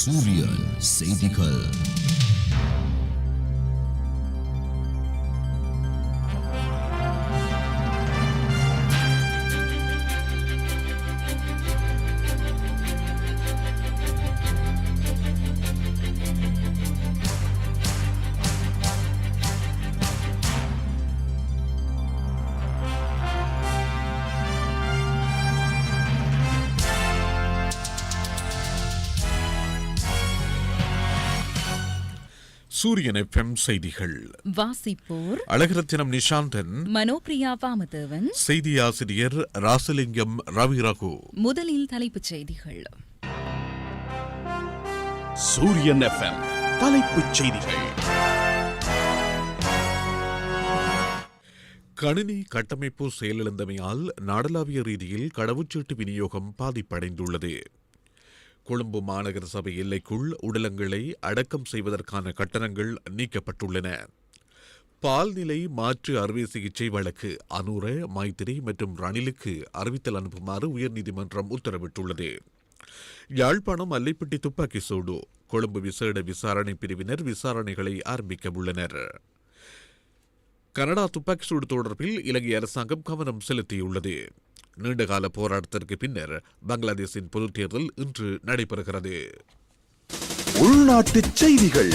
சூரியன் செய்திகள் சூரியன் எஃப்எம் செய்திகள். வாசிப்போர் அழகரத்தினம் நிஷாந்தன். மனோபிரியா வாமதேவன். செய்தி ஆசிரியர் ராசலிங்கம் ரவி ரகு. முதலில் தலைப்புச் செய்திகள். சூரியன் எஃப்எம் தலைப்புச் செய்திகள். கணினி கட்டமைப்பு செயலிழந்தமையால் நாடளாவிய ரீதியில் கடவுச்சீட்டு விநியோகம் பாதிப்படைந்துள்ளது. கொழும்பு மாநகர சபை எல்லைக்குள் உடலங்களை அடக்கம் செய்வதற்கான கட்டணங்கள் நீக்கப்பட்டுள்ளன. பால்நிலை மாற்று அறுவை சிகிச்சை வழக்கு அனுர மைத்திரி மற்றும் ரணிலுக்கு அறிவித்தல் அனுப்புமாறு உயர்நீதிமன்றம் உத்தரவிட்டுள்ளது. யாழ்ப்பாணம் அல்லைப்பட்டி துப்பாக்கி சூடு கொழும்பு விசேட விசாரணை பிரிவினர் விசாரணைகளை ஆரம்பிக்க உள்ளனர். கனடா துப்பாக்கி சூடு தொடர்பில் இலங்கை அரசாங்கம் கவனம் செலுத்தியுள்ளது. நீண்டகால போராட்டத்திற்கு பின்னர் பங்களாதேஷின் பொது தேர்தல் இன்று நடைபெறுகிறது. உள்நாட்டுச் செய்திகள்.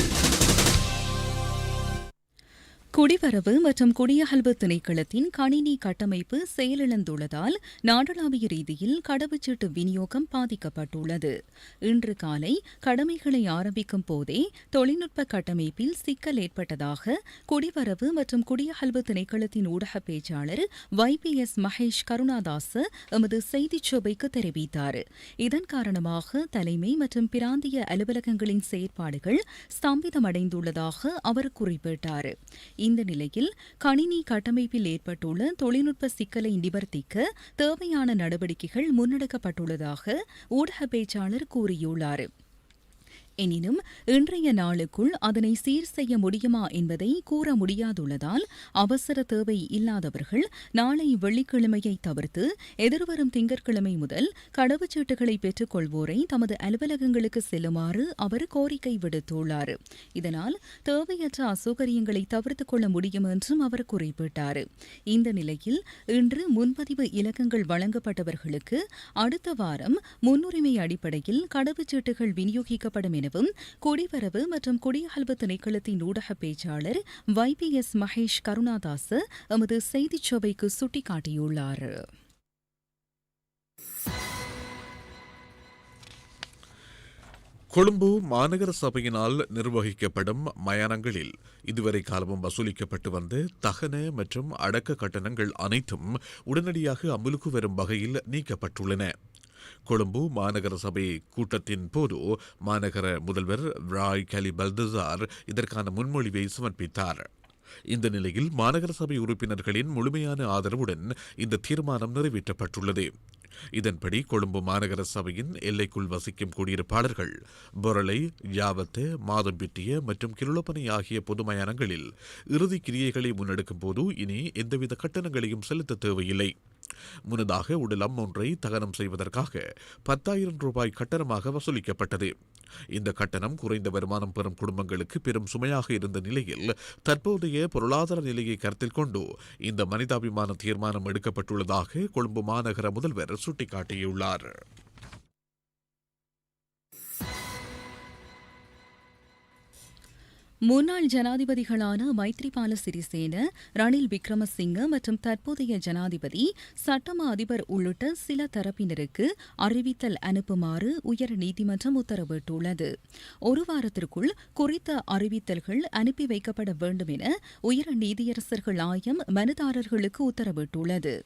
குடிவரவு மற்றும் குடியகல்வு திணைக்களத்தின் கணினி கட்டமைப்பு செயலிழந்துள்ளதால் நாடளாவிய ரீதியில் கடவுச்சீட்டு விநியோகம் பாதிக்கப்பட்டுள்ளது. இன்று காலை கடமைகளை ஆரம்பிக்கும் போதே தொழில்நுட்ப கட்டமைப்பில் சிக்கல் ஏற்பட்டதாக குடிவரவு மற்றும் குடியகல்வு திணைக்களத்தின் ஊடக பேச்சாளர் வைபிஎஸ் மகேஷ் கருணாதாஸ் எமது செய்திச் சபைக்கு தெரிவித்தார். இதன் காரணமாக தலைமை மற்றும் பிராந்திய அலுவலகங்களின் செயற்பாடுகள் ஸ்தம்பிதமடைந்துள்ளதாக அவர் குறிப்பிட்டார். இந்த நிலையில் கணினி கட்டமைப்பில் ஏற்பட்டுள்ள தொழில்நுட்ப சிக்கலை நிவர்த்திக்க தேவையான நடவடிக்கைகள் முன்னெடுக்கப்பட்டுள்ளதாக ஊடக பேச்சாளர் கூறியுள்ளார். எனினும் இன்றைய நாளுக்குள் அதனை சீர் செய்ய முடியுமா என்பதை கூற முடியாதுள்ளதால் அவசர தேவை இல்லாதவர்கள் நாளை வெள்ளிக்கிழமையை தவிர்த்து எதிர்வரும் திங்கட்கிழமை முதல் கடவுச்சீட்டுகளை பெற்றுக் கொள்வோரை தமது அலுவலகங்களுக்கு செல்லுமாறு அவர் கோரிக்கை விடுத்துள்ளார். இதனால் தேவையற்ற அசௌகரியங்களை தவிர்த்துக் கொள்ள முடியும் என்றும் அவர் குறிப்பிட்டார். இந்த நிலையில் இன்று முன்பதிவு இலக்கங்கள் வழங்கப்பட்டவர்களுக்கு அடுத்த வாரம் முன்னுரிமை அடிப்படையில் கடவுச்சீட்டுகள் விநியோகிக்கப்படும் எனவும் குடிவரவு மற்றும் குடியகல்வு திணைக்களத்தின் ஊடக பேச்சாளர் வைபிஎஸ் மகேஷ் கருணாதாஸ் எமது செய்திச் சபைக்கு சுட்டிக்காட்டியுள்ளார். கொழும்பு மாநகர சபையினால் நிர்வகிக்கப்படும் மயானங்களில் இதுவரை காலமும் வசூலிக்கப்பட்டு வந்த தகன மற்றும் அடக்க கட்டணங்கள் அனைத்தும் உடனடியாக அமுலுக்கு வரும் வகையில் நீக்கப்பட்டுள்ளன. கொழும்பு மாநகர சபை கூட்டத்தின் போது மாநகர முதல்வர் ராய் கலி பல்தசார் இதற்கான முன்மொழிவை சமர்ப்பித்தார். இந்த நிலையில் மாநகர சபை உறுப்பினர்களின் முழுமையான ஆதரவுடன் இந்த தீர்மானம் நிறைவேற்றப்பட்டுள்ளது. இதன்படி கொழும்பு மாநகர சபையின் எல்லைக்குள் வசிக்கும் குடியிருப்பாளர்கள் பொரளை யாவத்து மாதம்பிட்டிய மற்றும் கிருளப்பனை ஆகிய பொதுமயானங்களில் இறுதி கிரியைகளை முன்னெடுக்கும் போது இனி எந்தவித கட்டணங்களையும் செலுத்த தேவையில்லை. முன்னதாக உடலம் ஒன்றை தகனம் செய்வதற்காக பத்தாயிரம் ரூபாய் கட்டணமாக வசூலிக்கப்பட்டது. இந்த கட்டணம் குறைந்த வருமானம் பெறும் குடும்பங்களுக்கு பெரும் சுமையாக இருந்த நிலையில் தற்போதைய பொருளாதார நிலையை கருத்தில் கொண்டு இந்த மனிதாபிமான தீர்மானம் எடுக்கப்பட்டுள்ளதாக கொழும்பு மாநகர முதல்வர் சுட்டிக்காட்டியுள்ளார். முன்னாள் ஜனாதிபதிகளான மைத்ரிபால சிறிசேன ரணில் விக்ரமசிங்க மற்றும் தற்போதைய ஜனாதிபதி சட்டமா அதிபர் உள்ளிட்ட சில தரப்பினருக்கு அறிவித்தல் அனுப்புமாறு உயர் நீதிமன்றம் உத்தரவிட்டுள்ளது. ஒரு வாரத்திற்குள் குறித்த அறிவித்தல்கள் அனுப்பி வைக்கப்பட வேண்டும் என உயர் நீதியரசர்கள் ஆயம் மனுதாரர்களுக்கு உத்தரவிட்டுள்ளது.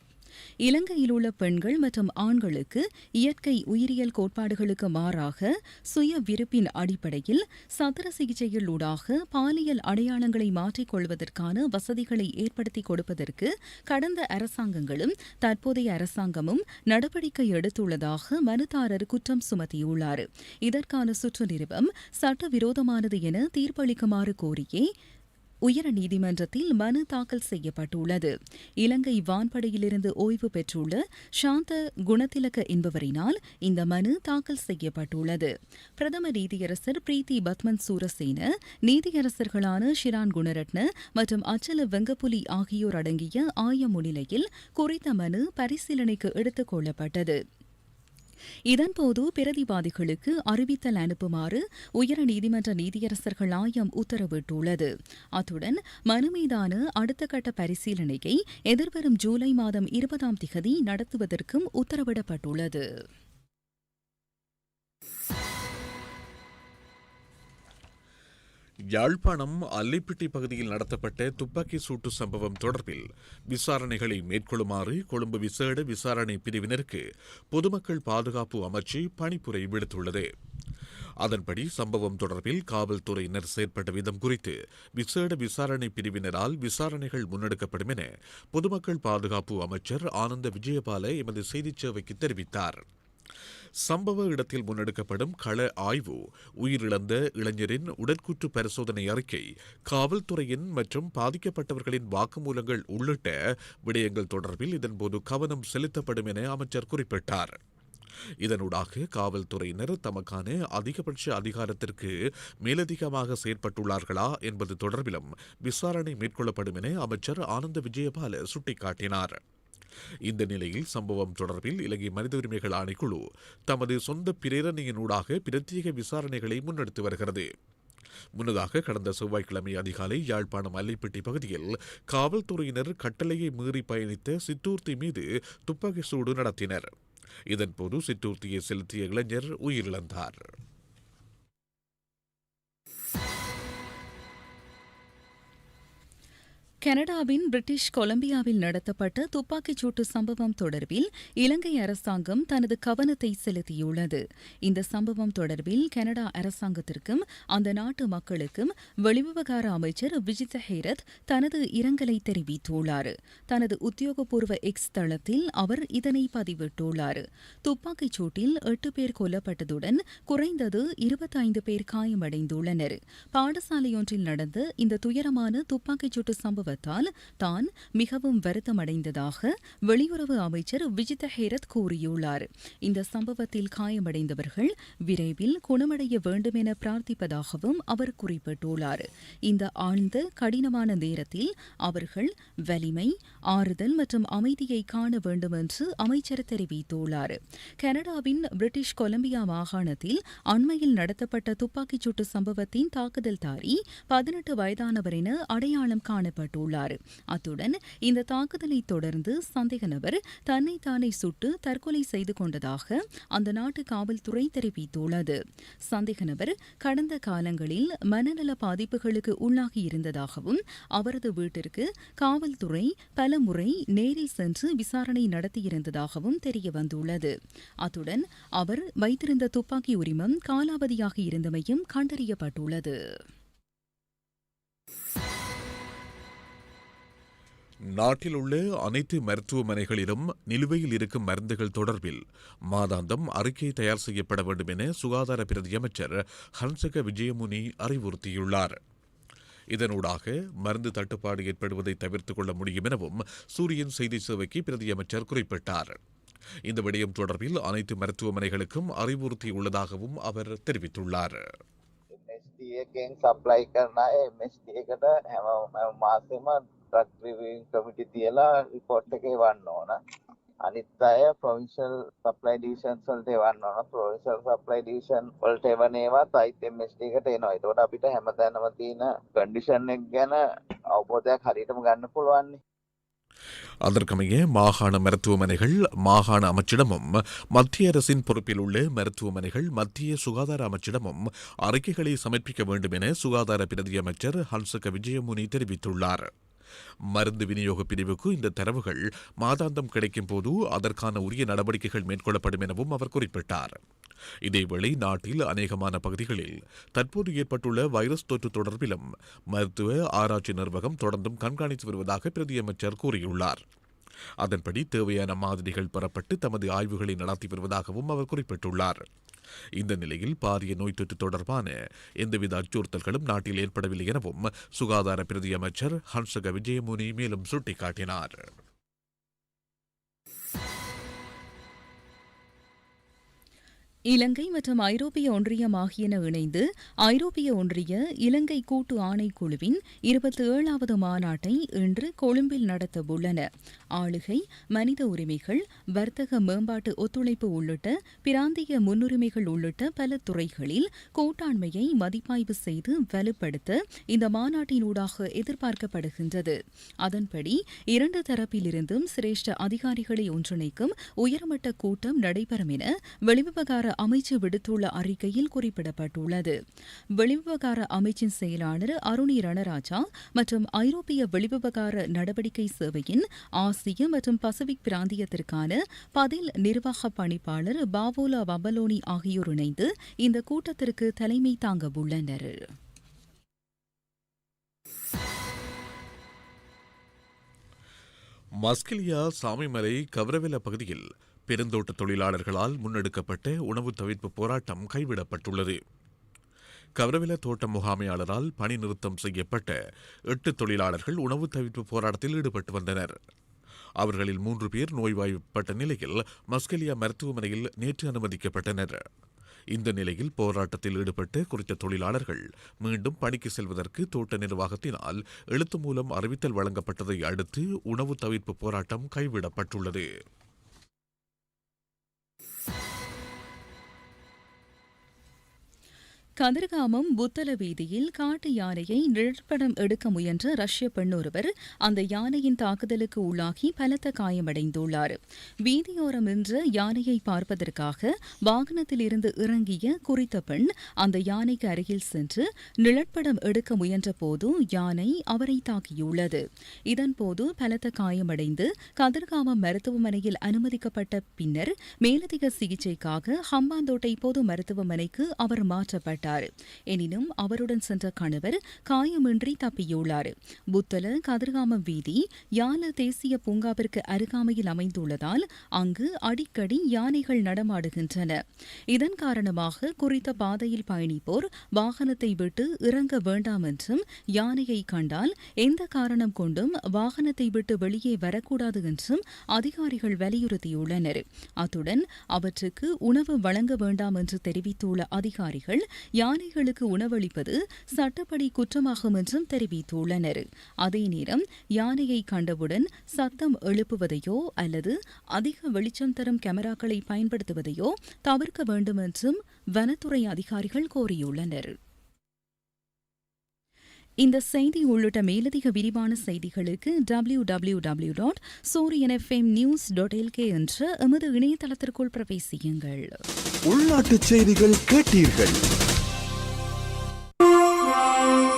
இலங்கையில் உள்ள பெண்கள் மற்றும் ஆண்களுக்கு இயற்கை உயிரியல் கோட்பாடுகளுக்கு மாறாக சுய விருப்பின் அடிப்படையில் சத்திர சிகிச்சையில் ஊடாக பாலியல் அடையாளங்களை மாற்றிக்கொள்வதற்கான வசதிகளை ஏற்படுத்தி கொடுப்பதற்கு கடந்த அரசாங்கங்களும் தற்போதைய அரசாங்கமும் நடவடிக்கை எடுத்துள்ளதாக மனுதாரர் குற்றம் சுமத்தியுள்ளார். இதற்கான சுற்று நிறுவம் சட்டவிரோதமானது என தீர்ப்பளிக்குமாறு கோரியே உயர நீதிமன்றத்தில் மனு தாக்கல் செய்யப்பட்டுள்ளது. இலங்கை வான்படையிலிருந்து ஓய்வு பெற்றுள்ள சாந்த குணதிலக என்பவரினால் இந்த மனு தாக்கல் செய்யப்பட்டுள்ளது. பிரதம நீதியரசர் பிரீத்தி பத்மன் சூரசேன நீதியரசர்களான ஷிரான் குணரட்ன மற்றும் அச்சல வெங்கப்புலி ஆகியோர் அடங்கிய ஆய முன்னிலையில் குறித்த மனு பரிசீலனைக்கு எடுத்துக் கொள்ளப்பட்டது. இதன்போது பிரதிவாதிகளுக்கு அறிவித்தல் அனுப்புமாறு உயர்நீதிமன்ற நீதியரசர்கள் ஆயம் உத்தரவிட்டுள்ளது. அத்துடன் மனு மீதான அடுத்த கட்ட பரிசீலனையை எதிர்வரும் ஜூலை மாதம் இருபதாம் திகதி நடத்துவதற்கும் உத்தரவிடப்பட்டுள்ளது. யாழ்ப்பாணம் அல்லிப்பிட்டி பகுதியில் நடத்தப்பட்ட துப்பாக்கி சூட்டு சம்பவம் தொடர்பில் விசாரணைகளை மேற்கொள்ளுமாறு கொழும்பு விசேட விசாரணை பிரிவினருக்கு பொதுமக்கள் பாதுகாப்பு அமைச்சு பணிப்புரை விடுத்துள்ளது. அதன்படி சம்பவம் தொடர்பில் காவல்துறையினர் செயற்பட்ட விதம் குறித்து விசேட விசாரணை பிரிவினரால் விசாரணைகள் முன்னெடுக்கப்படும் என பொதுமக்கள் பாதுகாப்பு அமைச்சர் ஆனந்த விஜயபால எமது செய்திச் சேவைக்கு தெரிவித்தார். சம்பவ இடத்தில் முன்னெடுக்கப்படும் கள ஆய்வு உயிரிழந்த இளைஞரின் உடற்கூற்று பரிசோதனை அறிக்கை காவல்துறையின் மற்றும் பாதிக்கப்பட்டவர்களின் வாக்குமூலங்கள் உள்ளிட்ட விடயங்கள் தொடர்பில் இதன்போது கவனம் செலுத்தப்படும் என அமைச்சர் குறிப்பிட்டார். இதனூடாக காவல்துறையினர் தமக்கான அதிகபட்ச அதிகாரத்திற்கு மேலதிகமாக செயற்பட்டுள்ளார்களா என்பது தொடர்பிலும் விசாரணை மேற்கொள்ளப்படும் என அமைச்சர் ஆனந்த விஜயபால சுட்டிக்காட்டினார். இந்த நிலையில் சம்பவம் தொடர்பில் இலங்கை மனித உரிமைகள் ஆணைக்குழு தமது சொந்த பிரேரணையினூடாக பிரத்யேக விசாரணைகளை முன்னெடுத்து வருகிறது. முன்னதாக கடந்த செவ்வாய்க்கிழமை அதிகாலை யாழ்ப்பாணம் அல்லைப்பட்டி பகுதியில் காவல்துறையினர் கட்டளையை மீறி பயணித்த சித்தூர்த்தி மீது துப்பாக்கி சூடு நடத்தினர். இதன்போது சிற்றூர்த்தியை செலுத்திய இளைஞர் உயிரிழந்தார். கனடாவின் பிரிட்டிஷ் கொலம்பியாவில் நடத்தப்பட்ட துப்பாக்கிச் சூட்டு சம்பவம் தொடர்பில் இலங்கை அரசாங்கம் தனது கவனத்தை செலுத்தியுள்ளது. இந்த சம்பவம் தொடர்பில் கனடா அரசாங்கத்திற்கும் அந்த நாட்டு மக்களுக்கும் வெளிவிவகார அமைச்சர் விஜித் ஹேரத் தனது இரங்கலை தெரிவித்துள்ளார். தனது உத்தியோகபூர்வ எக்ஸ் தளத்தில் அவர் இதனை பதிவிட்டுள்ளார். துப்பாக்கிச் சூட்டில் எட்டு பேர் கொல்லப்பட்டதுடன் குறைந்தது இருபத்தைந்து பேர் காயமடைந்துள்ளனர். பாடசாலையொன்றில் நடந்த இந்த துயரமான துப்பாக்கிச் சூட்டு சம்பவத்தால் தான் மிகவும் வருத்தமடைந்ததாக வெளியுறவு அமைச்சர் விஜித ஹேரத் கூறியுள்ளார். இந்த சம்பவத்தில் காயமடைந்தவர்கள் விரைவில் குணமடைய வேண்டும் என பிரார்த்திப்பதாகவும் அவர் குறிப்பிட்டுள்ளார். இந்த ஆழ்ந்த கடினமான நேரத்தில் அவர்கள் வலிமை ஆறுதல் மற்றும் அமைதியை காண வேண்டும் என்று அமைச்சர் தெரிவித்துள்ளார். கனடாவின் பிரிட்டிஷ் கொலம்பியா மாகாணத்தில் அண்மையில் நடத்தப்பட்ட துப்பாக்கிச் சூட்டு சம்பவத்தின் தாக்குதல்தாரி பதினெட்டு வயதானவர் என அடையாளம் காணப்பட்டுள்ளார் அத்துடன் இந்த தாக்குதலை தொடர்ந்து சந்தேக நபர் தானே சுட்டு தற்கொலை செய்து கொண்டதாக அந்த நாட்டு காவல்துறை தெரிவித்துள்ளது. சந்தேக நபர் கடந்த காலங்களில் மனநல பாதிப்புகளுக்கு உள்ளாகி இருந்ததாகவும் அவரது வீட்டிற்கு காவல்துறை பல முறை நேரில் சென்று விசாரணை நடத்தியிருந்ததாகவும் தெரியவந்துள்ளது அத்துடன் அவர் வைத்திருந்த துப்பாக்கி உரிமம் காலாவதியாகி இருந்தமையும் கண்டறியப்பட்டுள்ளது. நாட்டில் உள்ள அனைத்து மருத்துவமனைகளிலும் நிலுவையில் இருக்கும் மருந்துகள் தொடர்பில் மாதாந்தம் அறிக்கை தயார் செய்யப்பட வேண்டும் என சுகாதார பிரதி அமைச்சர் ஹன்சக விஜயமுனி அறிவுறுத்தியுள்ளார் இதனூடாக மருந்து தட்டுப்பாடு ஏற்படுவதை தவிர்த்துக் கொள்ள முடியும் எனவும் சூரியன் செய்தி சேவைக்கு பிரதி அமைச்சர் குறிப்பிட்டார் இந்த விடயம் தொடர்பில் அனைத்து மருத்துவமனைகளுக்கும் அறிவுறுத்தியுள்ளதாகவும் அவர் தெரிவித்துள்ளார் MSD එකෙන් සප්ලයි කරන අය MSD එකට හැම හැම මාසෙම ඩ්‍රග් රිවිව් කමිටි තියලා රිපෝට් එක එවන්න ඕන. අනිත් අය ප්‍රොවින්ෂල් සප්ලයි ඩිවිෂන්ස් වලට එවන්න ඕන. ප්‍රොවින්ෂල් සප්ලයි ඩිවිෂන් වලට එවන ඒවාත් අයිත් MSD එකට එනවා. ඒතකොට අපිට හැමතැනම තියෙන කන්ඩිෂන් එක ගැන අවබෝධයක් හරියටම ගන්න පුළුවන්. அதற்கமைய மாகாண மருத்துவமனைகள் மாகாண அமைச்சிடமும் மத்திய அரசின் பொறுப்பில் உள்ள மருத்துவமனைகள் மத்திய சுகாதார அமைச்சிடமும் அறிக்கைகளை சமர்ப்பிக்க வேண்டும் என சுகாதார பிரதி அமைச்சர் ஹன்சக விஜயமுனி தெரிவித்துள்ளார் மருந்து விநியோக பிரிவுக்கு இந்த தரவுகள் மாதாந்தம் கிடைக்கும் போது அதற்கான உரிய நடவடிக்கைகள் மேற்கொள்ளப்படும் எனவும் அவர் குறிப்பிட்டார். இதேவேளை நாட்டில் அநேகமான பகுதிகளில் தற்போது ஏற்பட்டுள்ள வைரஸ் தொற்று தொடர்பிலும் மருத்துவ ஆராய்ச்சி நிர்வாகம் தொடர்ந்தும் கண்காணித்து வருவதாக பிரதியமைச்சர் கூறியுள்ளார். அதன்படி தேவையான மாதிரிகள் பெறப்பட்டு தமது ஆய்வுகளை நடத்தி வருவதாகவும் அவர் குறிப்பிட்டுள்ளார். இந்த நிலையில் பாரிய நோய் தொற்று தொடர்பான எந்தவித அச்சுறுத்தல்களும் நாட்டில் ஏற்படவில்லை எனவும் சுகாதார பிரதி அமைச்சர் ஹன்சக விஜயமுனி மேலும் சுட்டிக்காட்டினார். இலங்கை மற்றும் ஐரோப்பிய ஒன்றியம் ஆகியன இணைந்து ஐரோப்பிய ஒன்றிய இலங்கை கூட்டு ஆணைக்குழுவின் இருபத்தி ஏழாவது மாநாட்டை இன்று கொழும்பில் நடத்தவுள்ளன. ஆளுகை மனித உரிமைகள் வர்த்தக மேம்பாட்டு ஒத்துழைப்பு உள்ளிட்ட பிராந்திய முன்னுரிமைகள் உள்ளிட்ட பல துறைகளில் கூட்டாண்மையை மதிப்பாய்வு செய்து வலுப்படுத்த இந்த மாநாட்டினூடாக எதிர்பார்க்கப்படுகின்றது. அதன்படி இரண்டு தரப்பிலிருந்தும் சிரேஷ்ட அதிகாரிகளை ஒன்றிணைக்கும் உயர்மட்ட கூட்டம் நடைபெறும் என வெளிவிவகார அமைச்சு விடுத்துள்ள அறிக்கையில் குறிப்பிடப்பட்டுள்ளது. வெளிவிவகார அமைச்சின் செயலாளர் அருணி ரணராஜா மற்றும் ஐரோப்பிய வெளிவிவகார நடவடிக்கை சேவையின் ஆசிய மற்றும் பசிபிக் பிராந்தியத்திற்கான பதில் நிர்வாக பணிப்பாளர் பாவோலா வபலோனி ஆகியோர் இணைந்து இந்த கூட்டத்திற்கு தலைமை தாங்க உள்ளனர் மஸ்கிலியா சாமிமலை கவரவில பகுதியில் பெருந்தோட்ட தொழிலாளர்களால் முன்னெடுக்கப்பட்ட உணவு தவிர்ப்பு போராட்டம் கைவிடப்பட்டுள்ளது. கவரவில தோட்ட முகாமையாளரால் பணி நிறுத்தம் செய்யப்பட்ட எட்டு தொழிலாளர்கள் உணவு தவிர்ப்பு போராட்டத்தில் ஈடுபட்டு வந்தனர். அவர்களில் மூன்று பேர் நோய்வாய்ப்பட்ட நிலையில் மஸ்கெலியா மருத்துவமனையில் நேற்று அனுமதிக்கப்பட்டனர். இந்த நிலையில் போராட்டத்தில் ஈடுபட்ட குறித்த தொழிலாளர்கள் மீண்டும் பணிக்கு செல்வதற்கு தோட்ட நிர்வாகத்தினால் எழுத்து மூலம் அறிவித்தல் வழங்கப்பட்டதை அடுத்து உணவு தவிர்ப்பு போராட்டம் கைவிடப்பட்டுள்ளது. கதிர்காமம் புத்தல வீதியில் காட்டு யானையை நிழற்படம் எடுக்க முயன்ற ரஷ்ய பெண்ணொருவர் அந்த யானையின் தாக்குதலுக்கு உள்ளாகி பலத்த காயமடைந்துள்ளார். வீதியோரம் நின்ற யானையை பார்ப்பதற்காக வாகனத்தில் இருந்து இறங்கிய குறித்த பெண் அந்த யானைக்கு அருகில் சென்று நிழற்படம் எடுக்க முயன்ற போது யானை அவரை தாக்கியுள்ளது. இதன்போது பலத்த காயமடைந்து கதிர்காமம் மருத்துவமனையில் அனுமதிக்கப்பட்ட பின்னர் மேலதிக சிகிச்சைக்காக ஹம்பாந்தோட்டை பொது மருத்துவமனைக்கு அவர் மாற்றப்பட்டார். எனினும் அவருடன் சென்ற கணவர் காயமின்றி தப்பியுள்ளார். புத்தல கதிர்காமம் வீதி யால தேசிய பூங்காவிற்கு அருகாமையில் அமைந்துள்ளதால் அங்கு அடிக்கடி யானைகள் நடமாடுகின்றன. இதன் காரணமாக குறித்த பாதையில் பயணிப்போர் வாகனத்தை விட்டு இறங்க வேண்டாம் என்றும் யானையை கண்டால் எந்த காரணம் கொண்டும் வாகனத்தை விட்டு வெளியே வரக்கூடாது என்றும் அதிகாரிகள் வலியுறுத்தியுள்ளனர். அத்துடன் அவற்றுக்கு உணவு வழங்க வேண்டாம் என்று தெரிவித்துள்ள அதிகாரிகள் யானைகளுக்கு உணவளிப்பது சட்டப்படி குற்றமாகும் என்றும் தெரிவித்துள்ளனர். அதே நேரம் யானையை கண்டவுடன் சத்தம் எழுப்புவதையோ அல்லது அதிக வெளிச்சம் தரும் கேமராக்களை பயன்படுத்துவதையோ தவிர்க்க வேண்டும் என்றும் வனத்துறை அதிகாரிகள் கோரியுள்ளனர். இந்த செய்தி உள்ளிட்ட மேலதிக விரிவான செய்திகளுக்கு W W W dot Sooriyan FM news dot LK என்ற எமது இணையதளத்திற்குள் பிரவேசியுங்கள். உள்நாட்டு செய்திகள் கேட்டீர்கள்.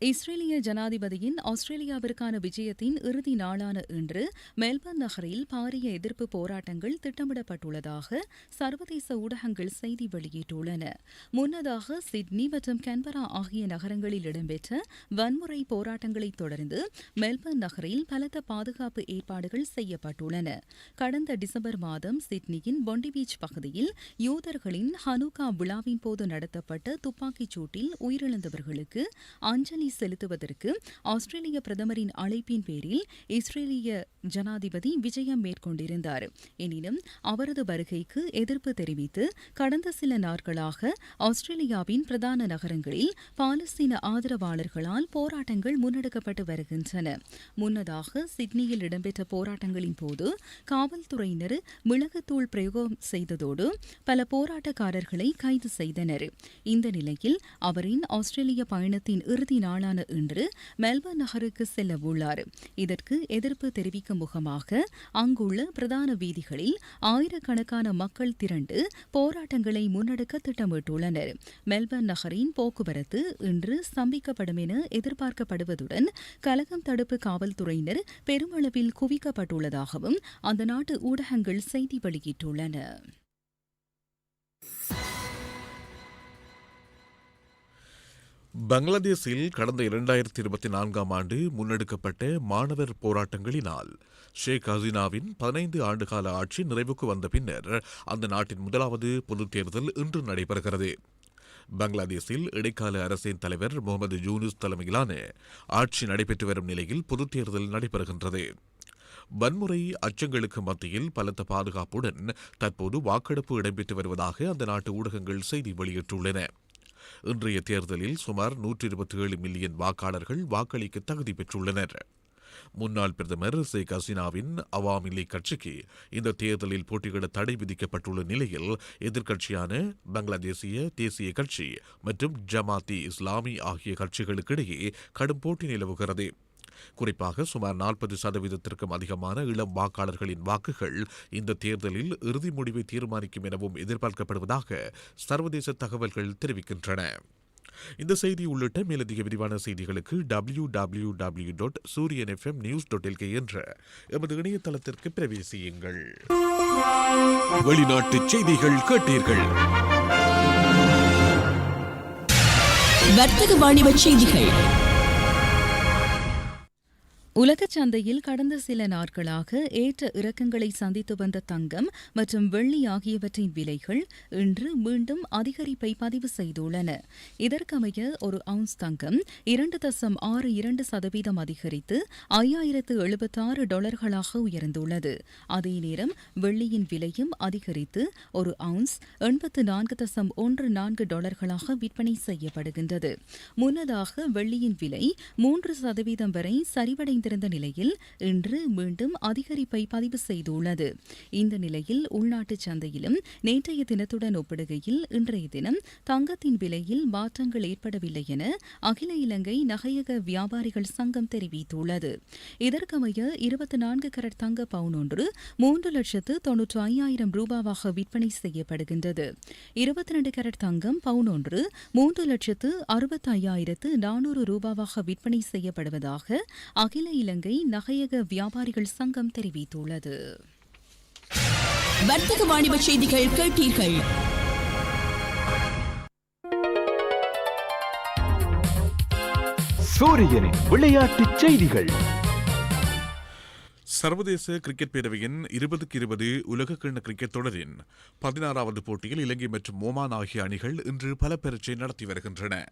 இஸ்ரேலிய ஜனாதிபதியின் ஆஸ்திரேலியாவிற்கான விஜயத்தின் இறுதி நாளான இன்று மெல்பர்ன் நகரில் பாரிய எதிர்ப்பு போராட்டங்கள் திட்டமிடப்பட்டுள்ளதாக சர்வதேச ஊடகங்கள் செய்தி வெளியிட்டுள்ளன. முன்னதாக சிட்னி மற்றும் கன்பரா ஆகிய நகரங்களில் இடம்பெற்ற வன்முறை போராட்டங்களைத் தொடர்ந்து மெல்பர்ன் நகரில் பலத்த பாதுகாப்பு ஏற்பாடுகள் செய்யப்பட்டுள்ளன. கடந்த டிசம்பர் மாதம் சிட்னியின் பொண்டி பீச் பகுதியில் யூதர்களின் ஹனுகா விழாவின் போது நடத்தப்பட்ட துப்பாக்கிச் சூட்டில் உயிரிழந்தவர்களுக்கு அஞ்சலி செலுத்துவதற்கு ஆஸ்திரேலிய பிரதமரின் அழைப்பின் பேரில் இஸ்ரேலிய ஜனாதிபதி விஜயம் மேற்கொண்டிருந்தார். எனினும் அவரது வருகைக்கு எதிர்ப்பு தெரிவித்து கடந்த சில நாட்களாக ஆஸ்திரேலியாவின் பிரதான நகரங்களில் பாலஸ்தீன ஆதரவாளர்களால் போராட்டங்கள் முன்னெடுக்கப்பட்டு வருகின்றன. முன்னதாக சிட்னியில் இடம்பெற்ற போராட்டங்களின் போது காவல்துறையினர் மிளகுத்தூள் பிரயோகம் செய்ததோடு பல போராட்டக்காரர்களை கைது செய்தனர். இந்த நிலையில் அவரின் ஆஸ்திரேலிய பயணத்தின் இறுதி நாளான இன்று மெல்பர்ன் நகருக்கு செல்ல உள்ளார். இதற்கு எதிர்ப்பு தெரிவிக்கும் முகமாக அங்குள்ள பிரதான வீதிகளில் ஆயிரக்கணக்கான மக்கள் திரண்டு போராட்டங்களை முன்னெடுக்க திட்டமிட்டுள்ளனர். மெல்பர்ன் நகரின் போக்குவரத்து இன்று ஸ்தம்பிக்கப்படும் என எதிர்பார்க்கப்படுவதுடன் கலகம் தடுப்பு காவல்துறையினர் பெருமளவில் குவிக்கப்பட்டுள்ளதாகவும் அந்த நாட்டு ஊடகங்கள் செய்தி வெளியிட்டுள்ளன. பங்களாதேஷில் கடந்த இரண்டாயிரத்தி இருபத்தி நான்காம் ஆண்டு முன்னெடுக்கப்பட்ட மாணவர் போராட்டங்களினால் ஷேக் ஹசீனாவின் பதினைந்து ஆண்டுகால ஆட்சி நிறைவுக்கு வந்த பின்னர் அந்த நாட்டின் முதலாவது பொதுத் தேர்தல் இன்று நடைபெறுகிறது. பங்களாதேஷில் இடைக்கால அரசின் தலைவர் முகமது யூனுஸ் தலைமையிலான ஆட்சி நடைபெற்று வரும் நிலையில் பொதுத் தேர்தல் நடைபெறுகின்றது. வன்முறை அச்சங்களுக்கு மத்தியில் பலத்த பாதுகாப்புடன் தற்போது வாக்கெடுப்பு இடம்பெற்று வருவதாக அந்த நாட்டு ஊடகங்கள் செய்தி வெளியிட்டுள்ளன. இன்றைய தேர்தலில் சுமார் நூற்றி இருபத்தி ஏழு மில்லியன் வாக்காளர்கள் வாக்களிக்க தகுதி பெற்றுள்ளனர். முன்னாள் பிரதமர் ஷேக் ஹசீனாவின் அவாமி லீக் கட்சிக்கு இந்த தேர்தலில் போட்டியிட தடை விதிக்கப்பட்டுள்ள நிலையில் எதிர்க்கட்சியான பங்களாதேசிய தேசிய கட்சி மற்றும் ஜமாத்தி இஸ்லாமி ஆகிய கட்சிகளுக்கிடையே கடும் போட்டி நிலவுகிறது. குறிப்பாக சுமார் நாற்பது சதவீதத்திற்கும் அதிகமான இளம் வாக்காளர்களின் வாக்குகள் இந்த தேர்தலில் இறுதி முடிவை தீர்மானிக்கும் எனவும் எதிர்பார்க்கப்படுவதாக சர்வதேச தகவல்கள் தெரிவிக்கின்றன. இந்த செய்தி உள்ளிட்ட மேலதிக விரிவான செய்திகளுக்கு W W W dot Sooriyan FM news dot LK என்ற எமது இணையதளத்திற்கு பிரவேசியுங்கள். வெளிநாட்டு செய்திகள் கேட்டீர்கள். வர்த்தக வாணிப செய்திகள். உலகச் சந்தையில் கடந்த சில நாட்களாக ஏற்ற இறக்கங்களை சந்தித்து வந்த தங்கம் மற்றும் வெள்ளி ஆகியவற்றின் விலைகள் இன்று மீண்டும் அதிகரிப்பை பதிவு செய்துள்ளன. இதற்கமைய ஒரு அவுன்ஸ் தங்கம் இரண்டு தசம் ஆறு இரண்டு சதவீதம் அதிகரித்து ஐயாயிரத்து எழுபத்தாறு டாலர்களாக உயர்ந்துள்ளது. அதே நேரம் வெள்ளியின் விலையும் அதிகரித்து ஒரு அவுன்ஸ் எண்பத்து நான்கு தசம் ஒன்று நான்கு டாலர்களாக விற்பனை செய்யப்படுகின்றது. முன்னதாக வெள்ளியின் விலை மூன்று சதவீதம் வரை சரிவடைந்த குறைந்திருந்த நிலையில் இன்று மீண்டும் அதிகரிப்பை பதிவு செய்துள்ளது. இந்த நிலையில் உள்நாட்டு சந்தையிலும் நேற்றைய தினத்துடன் ஒப்பிடுகையில் இன்றைய தினம் தங்கத்தின் விலையில் மாற்றங்கள் ஏற்படவில்லை என அகில இலங்கை நகையக வியாபாரிகள் சங்கம் தெரிவித்துள்ளது. இதற்கமைய இருபத்தி நான்கு கரட் தங்க பவுன் ஒன்று மூன்று லட்சத்து தொன்னூற்று ஐயாயிரம் ரூபாவாக விற்பனை செய்யப்படுகின்றது. இருபத்தி ரெண்டு கரட் தங்கம் பவுன் ஒன்று மூன்று லட்சத்து அறுபத்தி ஐயாயிரத்து நானூறு ரூபாவாக விற்பனை செய்யப்படுவதாக அகில இலங்கை நகையக வியாபாரிகள் சங்கம் தெரிவித்துள்ளது. வர்த்தக வாணிப செய்திகள் கேட்டீர்கள். சூரியனின் விளையாட்டுச் செய்திகள். சர்வதேச கிரிக்கெட் பேரவையின் இருபதுக்கு இருபது உலகக்கிண்ண கிரிக்கெட் தொடரின் பதினாறாவது போட்டியில் இலங்கை மற்றும் ஓமான் ஆகிய அணிகள் இன்று பல பரீட்சை நடத்தி வருகின்றன.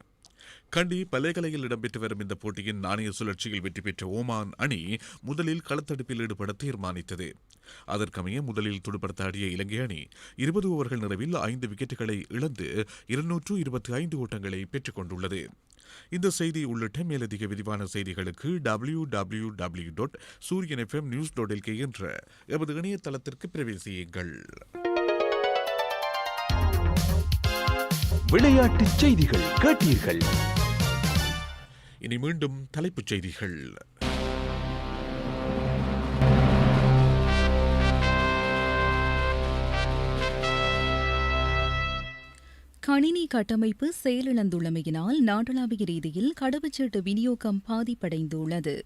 கண்டி பல்கலையில் இடம்பெற்று வரும் இந்த போட்டியின் நாணய சுழற்சியில் வெற்றி பெற்ற ஓமான் அணி முதலில் களத்தடுப்பில் ஈடுபட தீர்மானித்தது. அதற்கமைய முதலில் துடுபடுத்த ஆடிய இலங்கை அணி இருபது ஓவர்கள் நிறைவில் ஐந்து விக்கெட்டுகளை இழந்து இருநூற்று இருபத்தி ஐந்து ஓட்டங்களை பெற்றுக் கொண்டுள்ளது. இந்த செய்தி உள்ளிட்ட மேலதிக விரிவான செய்திகளுக்கு W W W dot Sooriyan FM news dot LK என்ற எமது இணையதளத்திற்கு பிரவேசியுங்கள். விளையாட்டுச் செய்திகள் கேட்டீர்கள். இனி மீண்டும் தலைப்புச் செய்திகள். கணினி கட்டமைப்பு செயலிழந்துள்ளமையினால் நாடளாவிய ரீதியில் கடவுச்சீட்டு விநியோகம் பாதிப்படைந்துள்ளது.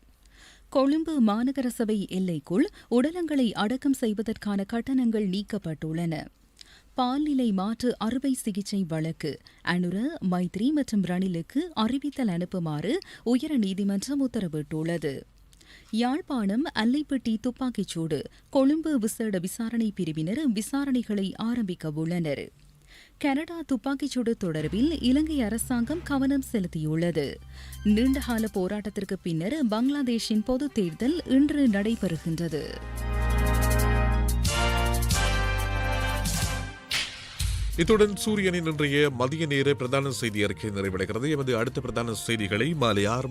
கொழும்பு மாநகர சபை எல்லைக்குள் உடலங்களை அடக்கம் செய்வதற்கான கட்டணங்கள் நீக்கப்பட்டுள்ளன. பால்நிலை மாற்று அறுவை சிகிச்சை வழக்கு. அனுர மைத்ரி மற்றும் ரணிலுக்கு அறிவித்தல் அனுப்புமாறு உயர நீதிமன்றம் உத்தரவிட்டுள்ளது. யாழ்ப்பாணம் அல்லைப்பட்டி துப்பாக்கிச்சூடு கொழும்பு விசேட விசாரணை பிரிவினர் விசாரணைகளை ஆரம்பிக்க உள்ளனர். கனடா துப்பாக்கிச்சூடு தொடர்பில் இலங்கை அரசாங்கம் கவனம் செலுத்தியுள்ளது. நீண்டகால போராட்டத்திற்கு பின்னர் பங்களாதேஷின் பொதுத் தேர்தல் இன்று நடைபெறுகின்றது. இத்துடன் சூரியனின் இன்றைய மதிய நேர பிரதான செய்தி அறிக்கை நிறைவடைகிறது. எமது அடுத்த பிரதான செய்திகளை மாலை ஆறு